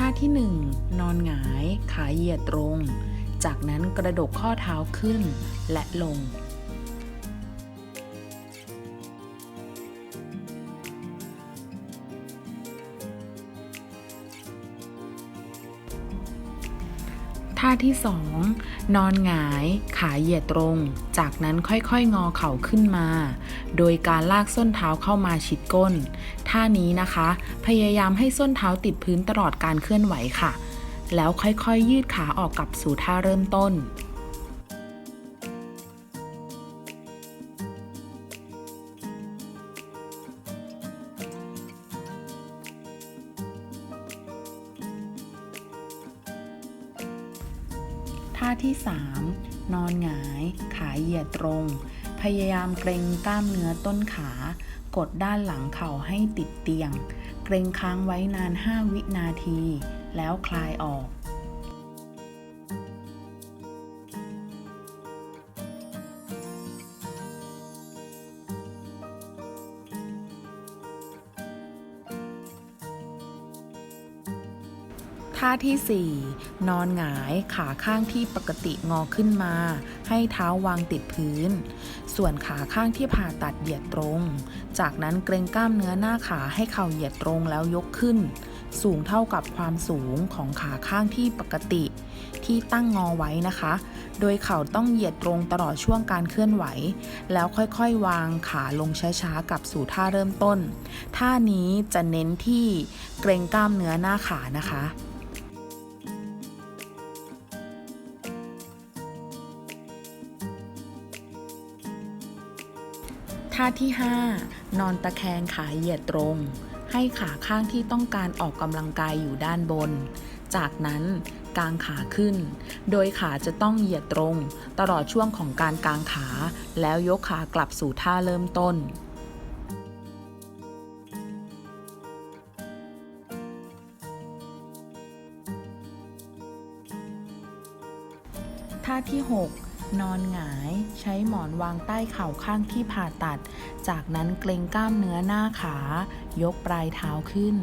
ท่าที่ 1 นอนหงาย ขาเหยียดตรง จากนั้นกระดกข้อเท้าขึ้นและลง ท่าที่ 2 นอนหงายขาเหยียดตรง จากนั้นค่อยๆ งอเข่าขึ้นมา โดยการลากส้นเท้าเข้ามาชิดก้น ท่านี้นะคะ พยายามให้ส้นเท้าติดพื้นตลอดการเคลื่อนไหวค่ะ แล้วค่อยๆ ยืดขาออกกลับสู่ท่าเริ่มต้น ท่าที่ 3 นอนหงาย ขาเหยียดตรง พยายามเกรงกล้ามเนื้อต้นขา กดด้านหลังเข่าให้ติดเตียง เกรงค้างไว้นาน 5 วินาที แล้วคลายออก ท่าที่ 4 นอนหงายขาข้างที่ปกติงอขึ้นมา ให้เท้าวางติดพื้น ส่วนขาข้างที่ผ่าตัดเหยียดตรง จากนั้นเกรงกล้ามเนื้อหน้าขาให้เข่าเหยียดตรงแล้วยกขึ้น สูงเท่ากับความสูงของขาข้างที่ปกติ ที่ตั้งงอไว้นะคะ โดยเข่าต้องเหยียดตรงตลอดช่วงการเคลื่อนไหว แล้วค่อยๆ วางขาลงช้าๆกลับสู่ท่าเริ่มต้น ท่านี้จะเน้นที่เกรงกล้ามเนื้อหน้าขานะคะ ท่าที่ 5 นอนตะแคงขาเหยียดตรง ให้ขาข้างที่ต้องการออกกำลังกายอยู่ด้านบน จากนั้นกางขาขึ้น โดยขาจะต้องเหยียดตรง ตลอดช่วงของการกางขา แล้วยกขากลับสู่ท่าเริ่มต้นท่าที่ 6 นอนหงายใช้หมอนวางใต้เข่าข้างที่ผ่าตัด จากนั้นเกรงกล้ามเนื้อหน้าขา ยกปลายเท้าขึ้น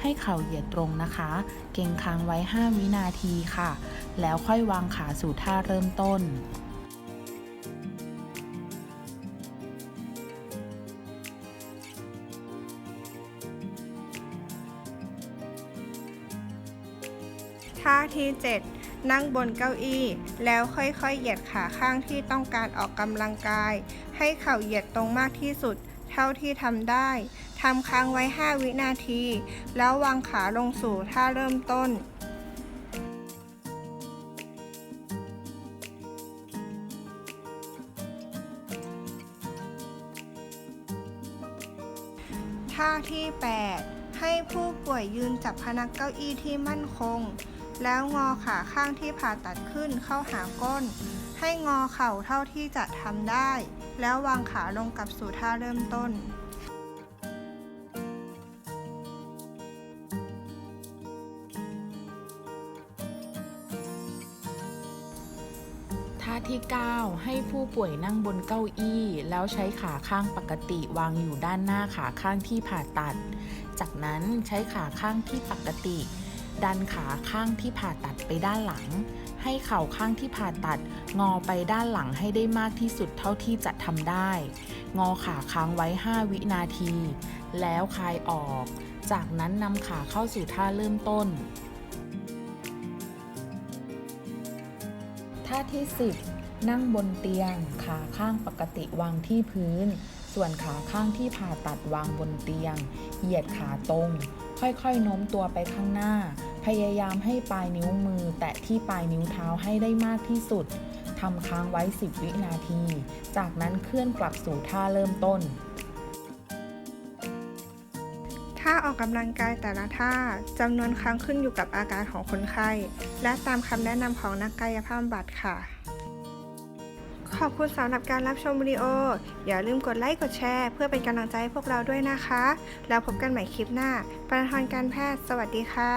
ให้เข่าเหยียดตรงนะคะ เกรงค้างไว้ 5 วินาทีค่ะ แล้วค่อยวางขาสู่ท่าเริ่มต้นท่าที่ 7 นั่งบนเก้าอี้ แล้วค่อยๆ เหยียดขาข้างที่ต้องการออกกำลังกาย ให้เข่าเหยียดตรงมากที่สุด เท่าที่ทำได้ทำค้างไว้ 5 วินาที แล้ววางขาลงสู่ท่าเริ่มต้นท่าที่ 8 ให้ผู้ป่วยยืนจับพนักเก้าอี้ที่มั่นคง แล้วงอขาข้างที่ผ่าตัดขึ้นเข้าหาก้น ให้งอเข่าเท่าที่จะทำได้ แล้ววางขาลงกับสู่ท่าเริ่มต้นท่าที่ 9 ให้ผู้ป่วยนั่งบนเก้าอี้ แล้วใช้ขาข้างปกติวางอยู่ด้านหน้าขาข้างที่ผ่าตัด จากนั้นใช้ขาข้างที่ปกติ ดันขาข้างที่ผ่าตัดไปด้านหลัง ให้เข่าข้างที่ผ่าตัด งอไปด้านหลังให้ได้มากที่สุดเท่าที่จะทำได้ งอขาค้างไว้ 5 วินาที แล้วคลายออก จากนั้นนำขาเข้าสู่ท่าเริ่มต้น ท่าที่ 10 นั่งบนเตียง ขาข้างปกติวางที่พื้น ส่วนขาข้างที่ผ่าตัดวางบนเตียง เหยียดขาตรง ค่อยๆโน้มตัวไปข้างหน้า พยายามให้ปลายนิ้วมือ แตะที่ปลายนิ้วเท้าให้ได้มากที่สุดทำค้างไว้ 10 วินาที จากนั้นเคลื่อนกลับสู่ท่าเริ่มต้น ท่าออกกำลังกายแต่ละท่าจำนวนครั้งขึ้นอยู่กับอาการของคนไข้ และตามคำแนะนำของนักกายภาพบำบัดค่ะ ขอบคุณสำหรับการรับชมวิดีโอ อย่าลืมกดไลค์กดแชร์ เพื่อเป็นกำลังใจให้พวกเราด้วยนะคะ แล้วพบกันใหม่คลิปหน้า ปรทานการแพทย์ สวัสดีค่ะ